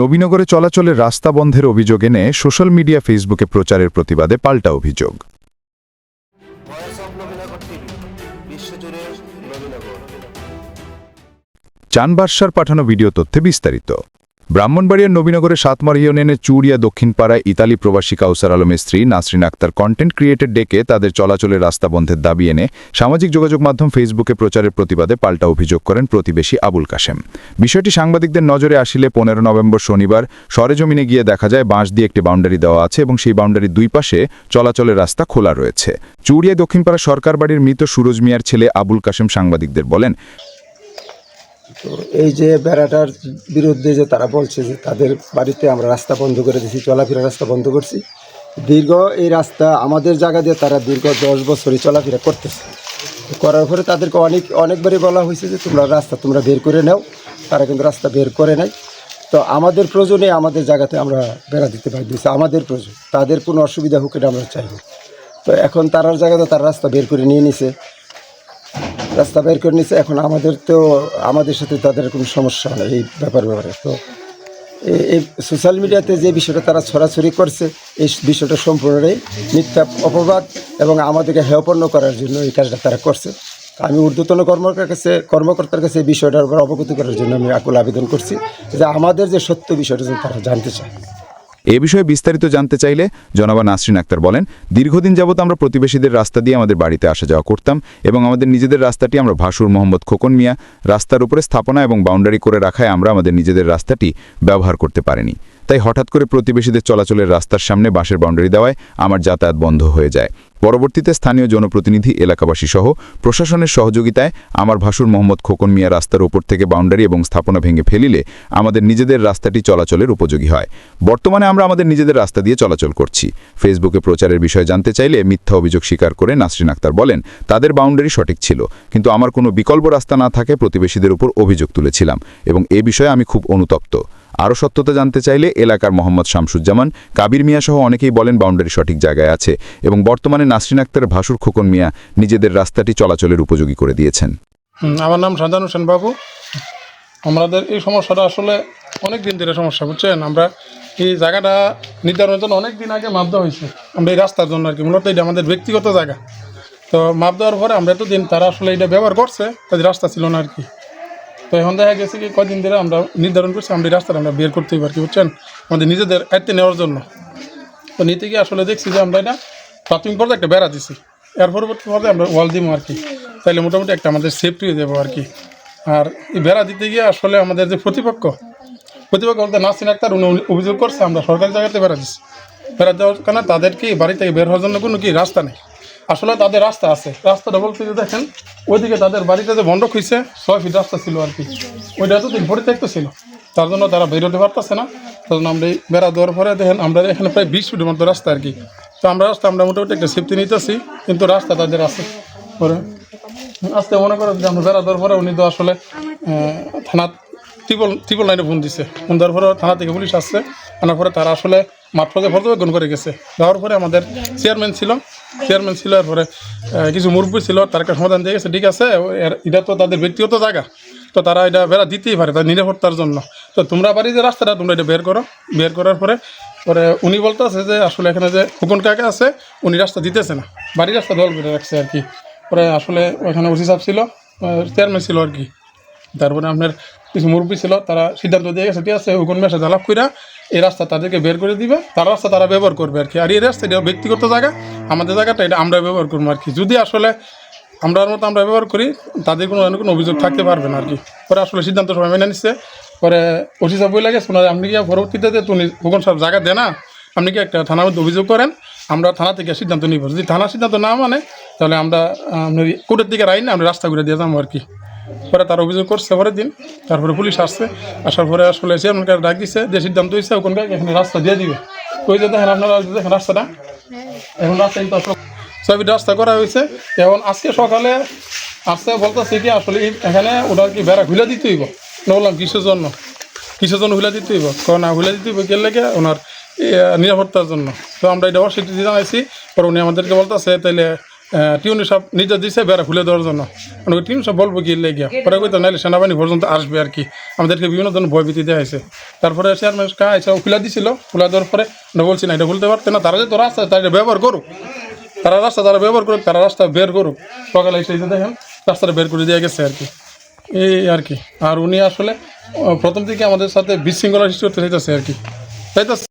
নবীনগরে চলাচলের রাস্তা বন্ধের অভিযোগ এনে সোশ্যাল মিডিয়া ফেসবুকে প্রচারের প্রতিবাদে পাল্টা অভিযোগ। চান পাঠানো ভিডিও তথ্যে বিস্তারিত। ব্রাহ্মণবাড়িয়ার নবীনগরের সাতমার ইউনিয়নের চুরিয়া দক্ষিণপাড়ায় ইতালি প্রবাসী কাউসার আলমের স্ত্রী নাসরিন আক্তার কন্টেন্ট ক্রিয়েটেড ডেকে তাদের চলাচলের রাস্তা বন্ধের দাবি এনে সামাজিক যোগাযোগ মাধ্যম ফেসবুকে প্রচারের প্রতিবাদে পাল্টা অভিযোগ করেন প্রতিবেশী আবুল কাশেম। বিষয়টি সাংবাদিকদের নজরে আসিলে পনেরো নভেম্বর শনিবার সরেজমিনে গিয়ে দেখা যায় বাঁশ দিয়ে একটি বাউন্ডারি দেওয়া আছে এবং সেই বাউন্ডারির দুই পাশে চলাচলের রাস্তা খোলা রয়েছে। চুরিয়া দক্ষিণপাড়া সরকার বাড়ির মৃত সুরজ মিয়ার ছেলে আবুল কাশেম সাংবাদিকদের বলেন তো এই যে বেড়াটার বিরুদ্ধে যে তারা বলছে যে তাদের বাড়িতে আমরা রাস্তা বন্ধ করে দিয়েছি, চলাফেরা রাস্তা বন্ধ করছি। দীর্ঘ এই রাস্তা আমাদের জায়গা দিয়ে তারা দীর্ঘ দশ বছরই চলাফেরা করতেছে। করার পরে তাদেরকে অনেক, অনেকবারই বলা হয়েছে যে তোমরা রাস্তা তোমরা বের করে নাও, তারা কিন্তু রাস্তা বের করে নাই। তো আমাদের প্রয়োজনে আমাদের জায়গাতে আমরা বেড়া দিতে পারি, দিয়েছি আমাদের প্রয়োজন। তাদের কোনো অসুবিধা হোক এটা আমরা চাই তো এখন তারার জায়গাতে তারা রাস্তা বের করে নিয়ে নিছে। রাস্তা বের করে নিচ্ছে এখন আমাদের তো, আমাদের সাথে তাদের কোনো সমস্যা নেই এই ব্যাপার ব্যাপারে। তো এই সোশ্যাল মিডিয়াতে যে বিষয়টা তারা ছড়াছড়ি করছে, এই বিষয়টা সম্পূর্ণটাই মিথ্যা অপবাদ এবং আমাদেরকে হেয়পন্ন করার জন্য এই কাজটা তারা করছে। আমি ঊর্ধ্বতন কর্মকর্তার কাছে কর্মকর্তার কাছে এই বিষয়টার উপর অবগত করার জন্য আমি আকুল আবেদন করছি যে আমাদের যে সত্য বিষয়টা তারা জানতে চায়। এ বিষয়ে বিস্তারিত জানতে চাইলে জনাবা নাসরিন আক্তার বলেন, দীর্ঘদিন যাবৎ আমরা প্রতিবেশীদের রাস্তা দিয়ে আমাদের বাড়িতে আসা যাওয়া করতাম এবং আমাদের নিজেদের রাস্তাটি আমরা ভাসুর মোহাম্মদ খোকন মিয়া রাস্তার উপরে স্থাপনা এবং বাউন্ডারি করে রাখায় আমরা আমাদের নিজেদের রাস্তাটি ব্যবহার করতে পারিনি। তাই হঠাৎ করে প্রতিবেশীদের চলাচলের রাস্তার সামনে বাঁশের বাউন্ডারি দেওয়ায় আমার যাতায়াত বন্ধ হয়ে যায়। পরবর্তীতে স্থানীয় জনপ্রতিনিধি এলাকাবাসী সহ প্রশাসনের সহযোগিতায় আমার ভাসুর মোহাম্মদ খোকন মিয়া রাস্তার উপর থেকে বাউন্ডারি এবং স্থাপনা ভেঙে ফেলিলে আমাদের নিজেদের রাস্তাটি চলাচলের উপযোগী হয়। বর্তমানে আমরা আমাদের নিজেদের রাস্তা দিয়ে চলাচল করছি। ফেসবুকে প্রচারের বিষয়ে জানতে চাইলে মিথ্যা অভিযোগ স্বীকার করে নাসরিন আক্তার বলেন, তাদের বাউন্ডারি সঠিক ছিল, কিন্তু আমার কোনো বিকল্প রাস্তা না থাকে প্রতিবেশীদের উপর অভিযোগ তুলেছিলাম এবং এ বিষয়ে আমি খুব অনুতপ্ত। আরও সত্যতা জানতে চাইলে এলাকার মোহাম্মদ শামসুজ্জামান, কাবির মিয়া সহ অনেকেই বলেন বাউন্ডারি সঠিক জায়গায় আছে এবং বর্তমানে নাসরিন আক্তারের ভাসুর খোকন মিয়া নিজেদের রাস্তাটি চলাচলের উপযোগী করে দিয়েছেন। আমার নাম শাহজাহান হোসেন বাবু। আমাদের এই সমস্যাটা আসলে অনেক দিন ধরে সমস্যা, বুঝছেন? আমরা এই জায়গাটা নির্ধারণের জন্য অনেক দিন আগে মাপ দেওয়া হয়েছে। আমরা এই রাস্তার জন্য আর কি মূলত এটা আমাদের ব্যক্তিগত জায়গা। তো মাপ দেওয়ার পরে আমরা এতদিন তারা আসলে এটা ব্যবহার করছে, তাদের রাস্তা ছিল না আর কি তো এখন দেখা গেছে কি কদিন ধরে আমরা নির্ধারণ করছি, আমরা রাস্তাটা আমরা বের করতেই পারি বুঝছেন? আমাদের নিজেদের আয়ত্তে নেওয়ার জন্য। তো নিতে গিয়ে আসলে দেখছি যে আমরা এটা প্রাথমিক পর্যায়ে একটা বেড়া দিছি। এর পরবর্তী পর্যায়ে আমরা ওয়াল দিব আর কি। তাইলে মোটামুটি একটা আমাদের সেফটি দেবো আর কি। আর এই বেড়া দিতে গিয়ে আসলে আমাদের যে প্রতিপক্ষ প্রতিপক্ষ বলতে নাসিন আক্তার, উনি অভিযোগ করছে, আমরা সরকারি জায়গাতে বেড়া দিচ্ছি বেড়া দেওয়ার কারণে তাদেরকে বাড়ি থেকে বের হওয়ার জন্য কোনো কি রাস্তা নেই। আসলে তাদের রাস্তা আছে। রাস্তাটা বলতে দেখেন, ওইদিকে তাদের বাড়িতে যে বন্ধক হয়েছে ছয় ফিট রাস্তা ছিল আর কি। ওইটা এতদিন পরিত্যক্ত ছিল। তার জন্য তারা বেরোতে পারতেছে না। তার জন্য আমরা এই বেড়া দেওয়ার পরে দেখেন, আমরা এখানে প্রায় বিশ ফিটের মতো রাস্তা আর কি। তো আমরা রাস্তা, আমরা মোটামুটি একটা সেফটি নিতেছি, কিন্তু রাস্তা তাদের আছে। পরে আজকে মনে করেন যে আমরা বেড়া দেওয়ার পরে উনি তো আসলে থানা ট্রিপল ট্রিপল লাইনে ফোন দিছে। ফোন দেওয়ার পরে থানা থেকে পুলিশ আসছে। আনার পরে তারা আসলে মাঠ পর্যায়ে পর্যবেক্ষণ করে গেছে। যাওয়ার পরে আমাদের চেয়ারম্যান ছিল। চেয়ারম্যান ছিল, এরপরে কিছু মুরব্বী ছিল, তার একটা সমাধান দিয়ে গেছে, ঠিক আছে এটা তো তাদের ব্যক্তিগত জায়গা। তো তারা এটা বেড়া দিতেই পারে তার নিরাপত্তার জন্য। তো তোমরা বাড়ি যে রাস্তাটা, তোমরা এটা বের করো। বের করার পরে পরে উনি বলতেছে যে, আসলে এখানে যে হুকুন কাকা আছে, উনি রাস্তা দিতেছে না। বাড়ির রাস্তা দল করে রাখছে আর কি। পরে আসলে ওখানে ওসি সাহেব ছিল চেয়ারম্যান ছিল আর কি। তারপরে আপনার কিছু মুরব্বী ছিল, তারা সিদ্ধান্ত দিয়ে গেছে, ঠিক আছে হুকুন মেসে জালাপ কইরা এই রাস্তা তাদেরকে বের করে দিবে, তার রাস্তা তারা ব্যবহার করবে আর কি। আর এই রাস্তা এটা ব্যক্তিগত জায়গা, আমাদের জায়গাটা এটা আমরা ব্যবহার করব আর কি। যদি আসলে আমরার মতো আমরা ব্যবহার করি, তাদের কোনো কোনো অভিযোগ থাকতে পারবে না আর কি। পরে আসলে সিদ্ধান্ত সবাই মেনে নিচ্ছে পরে ওসি সাহেব গেছে, ওনার আপনি কি পরবর্তীতে যে তুমি হুকুন সাহেব জায়গা দেন না, আপনি কি একটা থানার মধ্যে অভিযোগ করেন? আমরা থানা থেকে সিদ্ধান্ত নিব। যদি থানা সিদ্ধান্ত না মানে তাহলে আমরা কোর্টের দিকে রাইন আমরা রাস্তা ঘুরে দিয়ে যাব আর কি। পরে তার অভিযোগ করছে পরের দিন। তারপরে পুলিশ আসছে, আসার পরে আসলে চেয়ারম্যানকে ডাক দিচ্ছে যে সিদ্ধান্ত হয়েছে ওখানকার এখানে রাস্তা দিয়ে দিবে। ওই যে দেখেন আপনারা দেখেন রাস্তাটা। এখন রাস্তা কিন্তু রাস্তা করা হয়েছে এখন আজকে সকালে আসছে, বলতেছে কি আসলে এখানে ওটার কি বেড়া খুলে দিতে হইব? বললাম, কিসের জন্য? কিসের জন্য খুলে দিতে হইব? কারণ না খুলে দিতে হইব কে ওনার নিরাপত্তার জন্য। তো আমরা এটা অস্বীকৃতি জানাইছি, পরে উনি আমাদেরকে বলতেছে, তাইলে টিউনি সব নিজে দিছে, বেড়া খুলে দেওয়ার জন্য। টিউন সব বলব কি লেগে পরে কইতো, নাইলে সেনাবাহিনী পর্যন্ত আসবে আর কি। আমাদেরকে বিভিন্ন ধরনের ভয়ভীতি দেওয়া হয়েছে তারপরে চেয়ারম্যান কা এসে খুলে দিছিল। খুলে দেওয়ার পরে বলছি, না, এটা খুলতে পারতে না। তারা যে তো রাস্তা, তারা ব্যবহার করুক। তারা রাস্তা, তারা ব্যবহার করুক, তারা রাস্তা বের করুক। সকালে এসে দেখেন, রাস্তাটা বের করে দিয়ে গেছে আর কি। এই আর কি। আর উনি আসলে প্রথম থেকে আমাদের সাথে বিশৃঙ্খলা সৃষ্টি করতে চাইতেছে আর কি। তাই তো